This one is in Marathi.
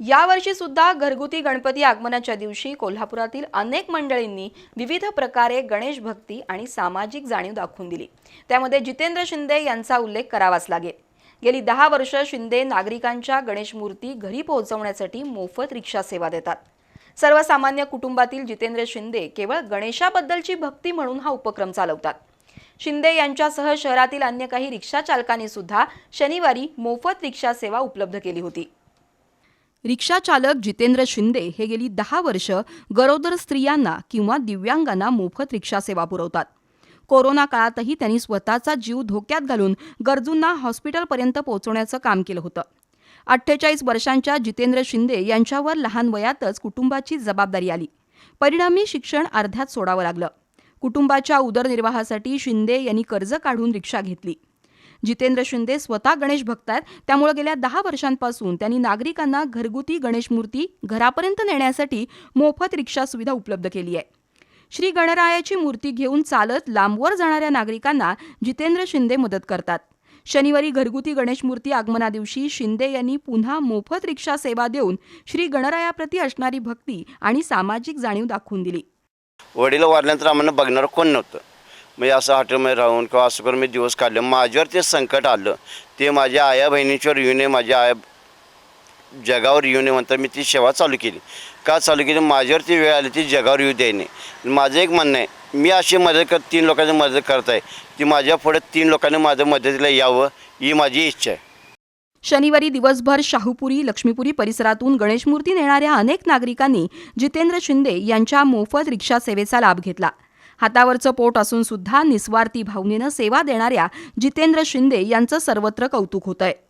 यावर्षी सुद्धा घरगुती गणपती आगमनाच्या दिवशी कोल्हापुरातील अनेक मंडळींनी विविध प्रकारे गणेश भक्ती आणि सामाजिक जाणीव दाखवून दिली. त्यामध्ये जितेंद्र शिंदे यांचा उल्लेख करावाच लागेल. गेली दहा वर्ष शिंदे नागरिकांच्या गणेश मूर्ती घरी पोहोचवण्यासाठी मोफत रिक्षा सेवा देतात. सर्वसामान्य कुटुंबातील जितेंद्र शिंदे केवळ गणेशाबद्दलची भक्ती म्हणून हा उपक्रम चालवतात. शिंदे यांच्यासह शहरातील अन्य काही रिक्षा चालकांनी सुद्धा शनिवारी मोफत रिक्षा सेवा उपलब्ध केली होती. रिक्षाचालक जितेंद्र शिंदे हे गेली दहा वर्ष गरोदर स्त्रियांना किंवा दिव्यांगांना मोफत रिक्षा सेवा पुरवतात. कोरोना काळातही त्यांनी स्वतःचा जीव धोक्यात घालून गरजूंना हॉस्पिटलपर्यंत पोहोचवण्याचं काम केलं होतं. अठ्ठेचाळीस वर्षांच्या जितेंद्र शिंदे यांच्यावर लहान वयातच कुटुंबाची जबाबदारी आली. परिणामी शिक्षण अर्ध्यात सोडावं लागलं. कुटुंबाच्या उदरनिर्वाहासाठी शिंदे यांनी कर्ज काढून रिक्षा घेतली. जितेंद्र शिंदे स्वतः गणेश भक्त आहेत त्यामुळे गेल्या दहा वर्षांपासून त्यांनी नागरिकांना घरगुती गणेश मूर्ती घरापर्यंत नेण्यासाठी मोफत रिक्षा सुविधा उपलब्ध केली आहे. श्री गणरायाची मूर्ती घेऊन चालत लांबवर जाणाऱ्या नागरिकांना जितेंद्र शिंदे मदत करतात. शनिवारी घरगुती गणेश मूर्ती आगमनादिवशी शिंदे यांनी पुन्हा मोफत रिक्षा सेवा देऊन श्री गणरायाप्रती असणारी भक्ती आणि सामाजिक जाणीव दाखवून दिली. वडील वारल्यानंतर आम्हाला बघणार कोण नव्हतं. म्हणजे असं हॉटेलमध्ये राहून किंवा असं करून मी दिवस काढले. माझ्यावर ते संकट आलं. ते माझ्या आया बहिणीच्यावर येऊ नये माझ्या आया जगावर येऊ नये म्हणतात मी ती सेवा चालू केली. का चालू केली? माझ्यावर ती वेळ आली ती जगावर येऊ द्यायने माझं एक म्हणणं आहे मी अशी मदत कर तीन लोकांची मदत करत आहे ती माझ्या पुढे तीन लोकांनी माझ्या मदतीला यावं ही माझी इच्छा आहे. शनिवारी दिवसभर शाहूपुरी लक्ष्मीपुरी परिसरातून गणेशमूर्ती नेणाऱ्या अनेक नागरिकांनी जितेंद्र शिंदे यांच्या मोफत रिक्षा सेवेचा लाभ घेतला. हातावरचं पोट असून सुद्धा निस्वार्थी भावनेनं सेवा देणाऱ्या जितेंद्र शिंदे यांचं सर्वत्र कौतुक होत आहे